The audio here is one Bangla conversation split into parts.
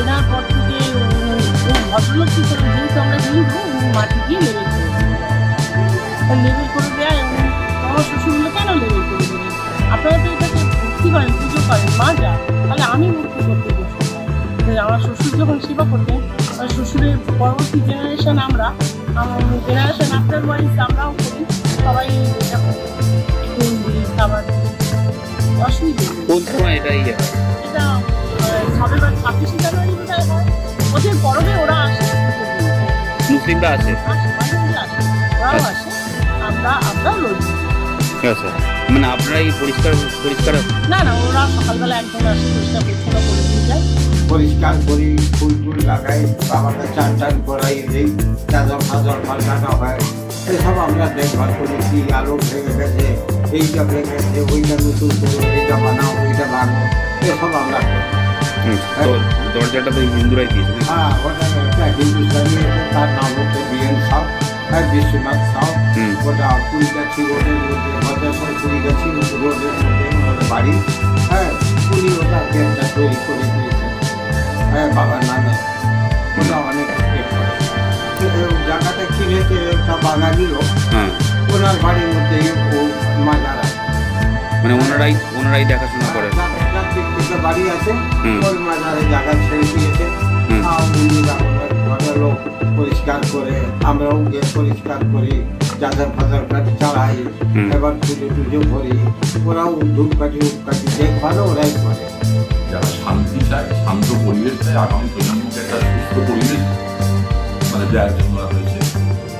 কেনার পর থেকে ভদ্রলোক কি করে যেহেতু আমরা হিন্দু উনি মাটি দিয়ে লেবেল করে লেবেল করে দেয় আমার শ্বশুরগুলো কেন লেবেল করে দেবেন আপনারা তো এটাকে ভক্তি করেন পুজো করেন মা যা তাহলে আমি ভক্তি করতে বসবো আমার শ্বশুর যখন সেবা করতেন আমার শ্বশুরের পরবর্তী জেনারেশন আমরা জেনারেশন আফটার ওয়াইজ আমরাও করি সবাই এটা করি খাবার দিই এটা সবে বা ছাব্বিশে জানুয়ারি? আছে। আসে আমরা লড়ি ঠিক মানে আপনারাই পরিষ্কার পরিষ্কার না না ওরা সকালবেলা একদম আসে পরিষ্কার পরিচ্ছন্ন করে দিয়ে যায়। পরিষ্কার করি ফুল টুল লাগাই বাবাকে চান টান করাই দিই চাদর ফাদর পাল্টানো হয়। এসব আমরা দেখভাল করি কি আলো ভেঙে গেছে এইটা ভেঙে গেছে ওইটা নতুন করো এইটা বানাও ওইটা বানাও এসব আমরা করি। দরজাটা তো হিন্দুরাই দিয়েছে হ্যাঁ ওটা একটা হিন্দুস্তানি তার নাম হচ্ছে বিএন সাউ হ্যাঁ বিশ্বনাথ সাউ মধ্যে রোডের মধ্যে ওনার বাড়ি। হ্যাঁ উনি ওটা গেটটা তৈরি করে দিয়েছেন। হ্যাঁ বাবার নামে। ওটা অনেক করে। জায়গাটা কিনেছে একটা বাঙালি লোক। হ্যাঁ। ওনার বাড়ির মধ্যেই ও মাজার। আছে মানে ওনারাই ওনারাই দেখাশোনা করেন। থেকে বাড়ি আছে। ওই মাজারে জায়গা ছেড়ে দিয়েছে। ঘরের লোক পরিষ্কার করে আমরাও গিয়ে পরিষ্কার করি চাদর ফাদর কাটি চালাই এবার পুজো টুজো করি। ওরাও ধূপ কাটি উপ কাটি দেখভালও ওরাই করে। যারা শান্তি চায় শান্ত পরিবেশ চায় আগামী প্রজন্মকে একটা সুস্থ পরিবেশ মানে দেওয়ার জন্য রয়েছে।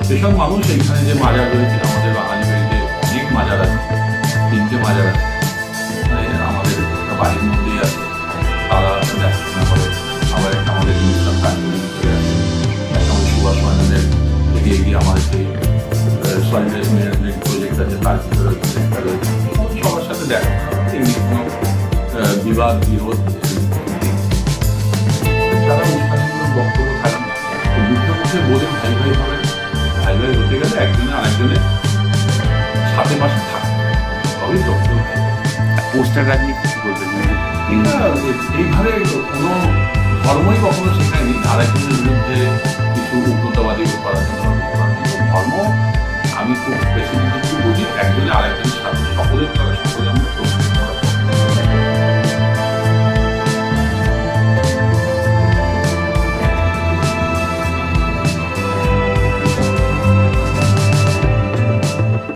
সেসব মানুষ এইখানে যে মাজার রয়েছে আমাদের বাঙালি বাড়িতে অনেক মাজার আছে তিনটে মাজার আছে। বিবাদ বিরোধ বক্তব্য ভাই হবে গেলে আরেকজনের সাথে থাকে কোনো ধর্মই কখনো শেখায়নি আরেকজনের বিরুদ্ধে কিছু উগ্রতাবাদী করার জন্য। ধর্ম আমি খুব বেশি কিছু বুঝি একজনে আরেকজনের